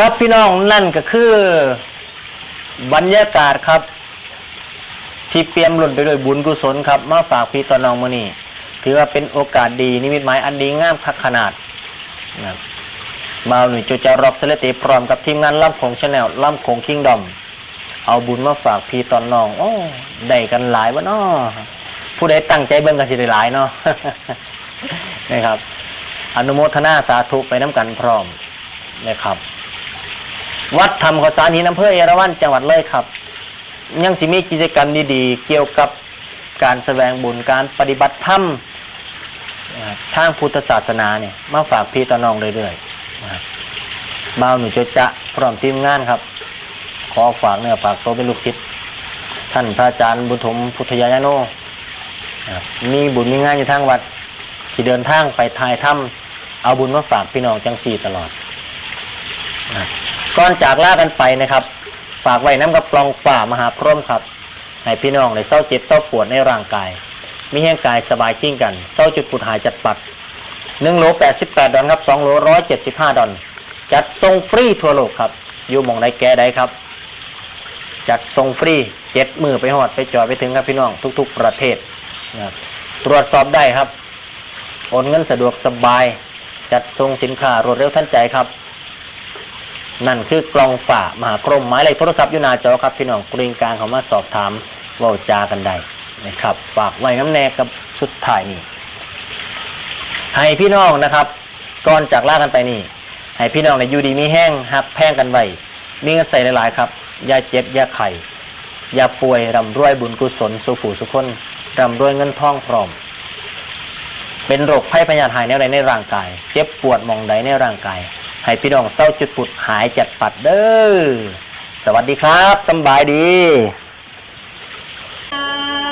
ครับพี่น้องนั่นก็คือ บรรยากาศครับ ที่เปี่ยมล้นไปด้วยบุญกุศลครับ มาฝากพี่ตอนน้องมือนี้ถือว่าเป็นโอกาสดีนิมิตหมายอันดีงามคักขนาดนะครับบ่าวหนุ่ยจูจะรอบเสลติพร้อมกับทีมงานล่ำของชาแนลล่ำของคิงดอมเอาบุญมาฝากพี่ตอนน้องโอ้ได้กันหลายวะเนาะผู้ใดตั้งใจเบิ่งกันสิได้หลายเนาะนะครับ อนุโมทนาสาธุไปน้ำกันพร้อมนะครับ วัดธรรมขสารหินอำเภอเอราวัณจังหวัดเลยครับ ยังสิมีกิจกรรมดีๆ เกี่ยวกับการแสดงบุญการปฏิบัติธรรมทางพุทธศาสนาเนี่ยมาฝากพี่ตอนน้องเรื่อยๆบ่าวหนูจะจะพร้อมทีมงานครับ ขอฝากเนื้อฝากตัวเป็นลูกศิษย์ท่านพระอาจารย์บุญถมพุทธยายาโนมีบุญมีงานอยู่ทางวัดที่เดินทางไปทายถ้ำเอาบุญมาฝากพี่น้องจังสี่ตลอดนะ ก่อนจากลากันไปนะครับ ฝากไว้น้ำกับกลองฝ่ามหาพรหมครับให้พี่น้องได้เศร้าเจ็บเศร้าปวดในร่างกาย มีแห้งกายสบายจิ้งกันเศร้าจุดปุดหายจัดปัด1โล88 ดอลครับ2โล175 ดอลจัดส่งฟรีทั่วโลกครับ อยู่มองใดแก่ใดครับ จัดส่งฟรีเจ็ดมือไปหอดไปจอดไปถึงครับพี่น้องทุก ๆ ประเทศนะตรวจสอบได้ครับ โอนเงินสะดวกสบาย จัดส่งสินค้ารวดเร็วทันใจครับ นั่นคือกลองฝามหากรมหมายเลขโทรศัพท์อยู่หน้าจอครับพี่น้องกรีงกลางเขามาสอบถามว่าจากันได้นะครับ ฝากไว้น้ำแนกับสุดท้ายนี่ให้พี่น้องนะครับก่อนจากลากันไปนี่ให้พี่น้องในยูดีมีแห้งหักแพงกันไว้มีเงินใส่หลายๆครับอย่าเจ็บอย่าไข่อย่าป่วยร่ำรวยบุญกุศลสุผูสุขคนร่ำรวยเงินทองพร้อม เป็นโรคภัยพยาธิหายแนวใดในร่างกาย เจ็บปวดมองใดในร่างกาย ให้พี่น้องเศร้าจุดปุดหายจัดปัดเด้อ สวัสดีครับสำบายดี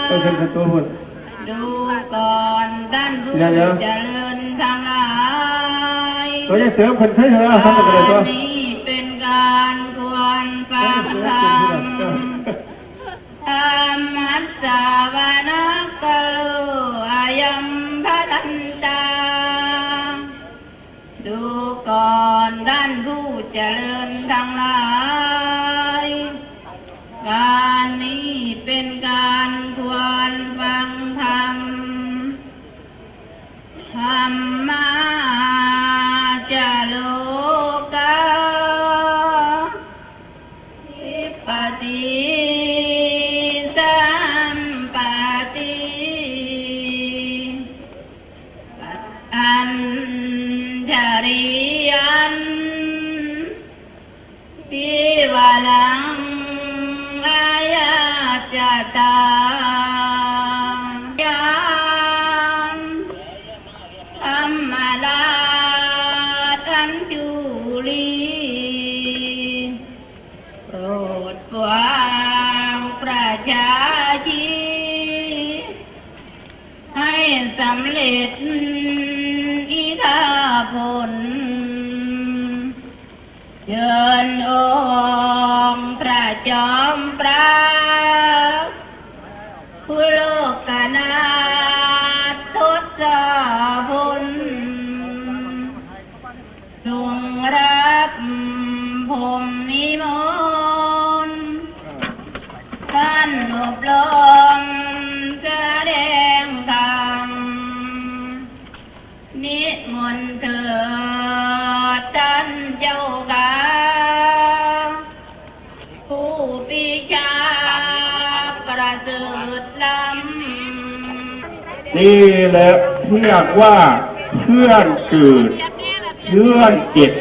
เออเป็นตัวหุ่นดูก่อนด้านผู้เดี๋ยวเดี๋ยวเจริญทั้งหลายตัวจะเสริมคนไข้เถอะทำอะไรตัวการนี้เป็นการควรฟังธรรมธรรมัสสาวนักกลูอายัมพัทันตาดูก่อนด้านผู้เจริญทั้ง จตายังธรรมลาทันจุลีโปรดฟังประชาชีให้สำเร็จอิทธาผลเชิญอ งรับผมนิมนต์ท่านอบรมแสดงธรรมนิมนต์เถิดท่านเจ้าค่ะผู้ปีชาประเสริฐล้ำนี่แหละเรียกว่าเพื่อนเกิด เพื่อนเจ็บ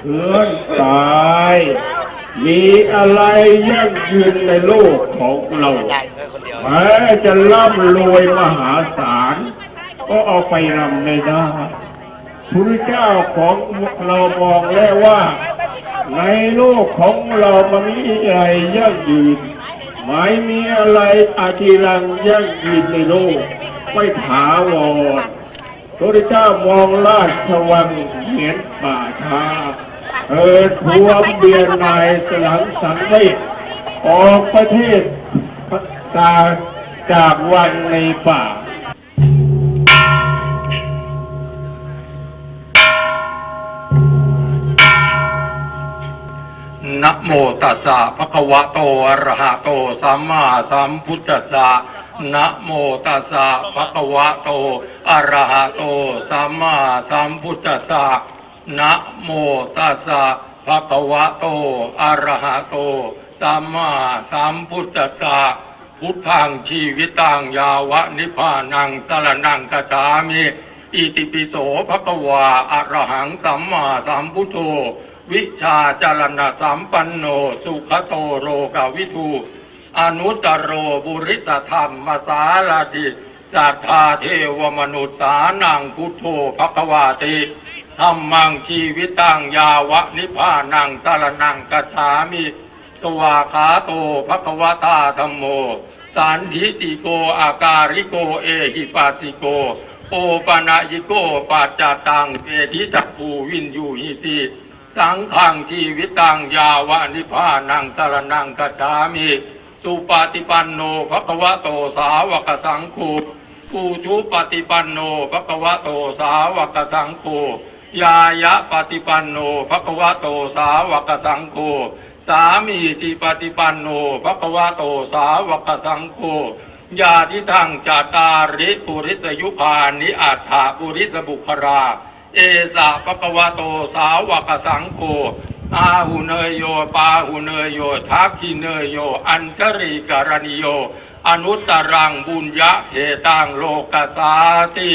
เพื่อนตาย มีอะไรยั่งยืนในโลกของเราแม้จะร่ำรวยมหาศาล ก็เอาไปรำไม่ได้พระเจ้าของเรามองแล้วว่า ในโลกของเรามันมีอะไรยั่งยืนไม่มีอะไรอาทิรังยั่งยืนในโลก ไม่ถาวร พระเจ้ามองลาดสวังเหมือนป่าช้าเอิดพวมเบียนนายสลังสังเวชออกประเทศตาจากวังในป่า โมตัสสะภะคะวะโตอะระหะโตสัมมาสัมพุทธัสสะนะโมตัสสะภะคะวะโตอะระหะโตสัมมาสัมพุทธัสสะนะโมตัสสะภะคะวะโตอะระหะโตสัมมาสัมพุทธัสสะพุทธังชีวิตังยาวะนิพพานังสรนังกัจฉามิอิติปิโสภะคะวาอะระหังสัมมาสัมพุทโธ วิชาจารณะสัมปันโน สุขโตโรกาวิทูอนุตโรบุริสธรรมสาลาดิสัทธาเทวมนุษย์สานังพุทโธภควาติธรรมังชีวิตังยาวะนิพพานังสารนังกัจฉามิตวาคาโตภควตาธรรมโม สันทิติโกอาการิโกเอหิปัสสิโก โอปะนะยิโกปัจจตังเอทิจักภูวินยูหิติ สังขังชีวิตังยาวะนิพพานังตรนังกัจามิสุปฏิปันโนภควะโตสาวกสังคูปูชุปฏิปันโนภควะโตสาวกสังคูยายะปฏิปันโนภควะโตสาวกสังคูสามีจิปฏิปันโนภควะโตสาวกสังคูญาติทังจาตาริปุริสยุพานิอัฏฐาปุริสบุครา เอสะปะกวะโตสาวกสังโฆอาหุเนยโยปาหุเนยโยทักขิเนยโย อันตริกรณิโย อนุตตรังบุญยะเหตังโลกสาติ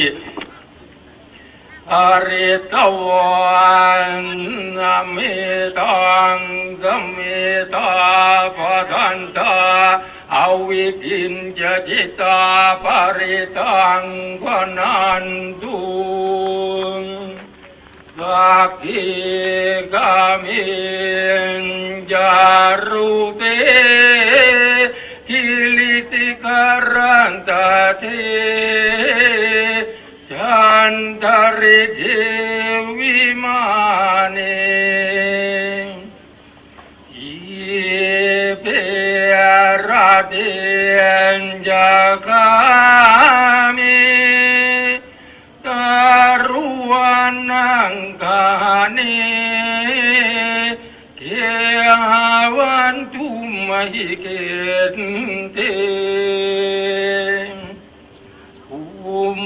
อริตวันนามิตังสมิตาปทันตา อาวิกินจะจิตาปริตังพนันตุสักขิกามินจารุเปกิลิติกรันตาเทจันทริเทวิมา ราเดนจากามิตารุวันนังกาเนเกหาวันตุมหิเกตเตอุม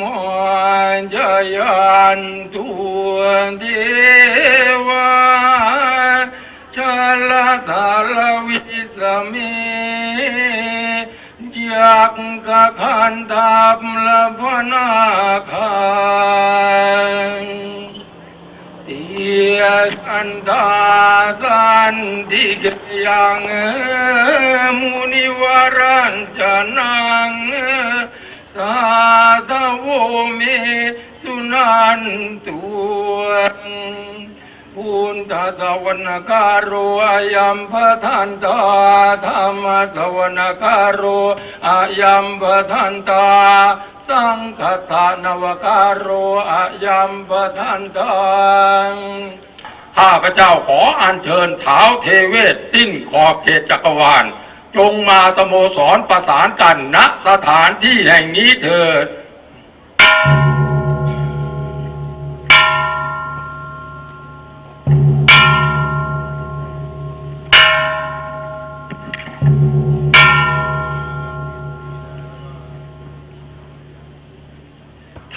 มันจยันตุเดวา กกะขันตับละพนาคันเตียสันตาสันติกยังมุนิวารันจนังสาธโวเมสุนันตุง พุนตาสวนาการโรอายัมพทันตาธรรมสวนาการโรอายัมพทันตา สังฆทานวการโรอายัมปทันตังข้าพเจ้าขออัญเชิญเท้าเทเวศสิ้นขอบเขตจักรวาล จงมาสโมสรประสานกันณสถานที่แห่งนี้เถิด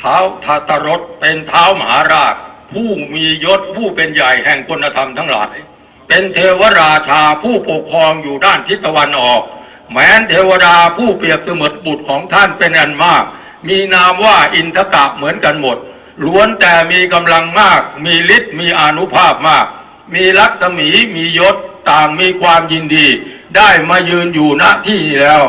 ท้าทาตรสเป็นเท้ามหาราช ผู้มียศผู้เป็นใหญ่แห่งคุณธรรมทั้งหลาย เป็นเทวราชาผู้ปกครองอยู่ด้านทิศตะวันออก แม้นเทวดาผู้เปรียบเสมือนบุตรของท่านเป็นอันมาก มีนามว่าอินทกะเหมือนกันหมด ล้วนแต่มีกำลังมาก มีฤทธิ์มีอนุภาพมาก มีลักษมีมียศต่างมีความยินดี ได้มายืนอยู่ณที่นี้แล้ว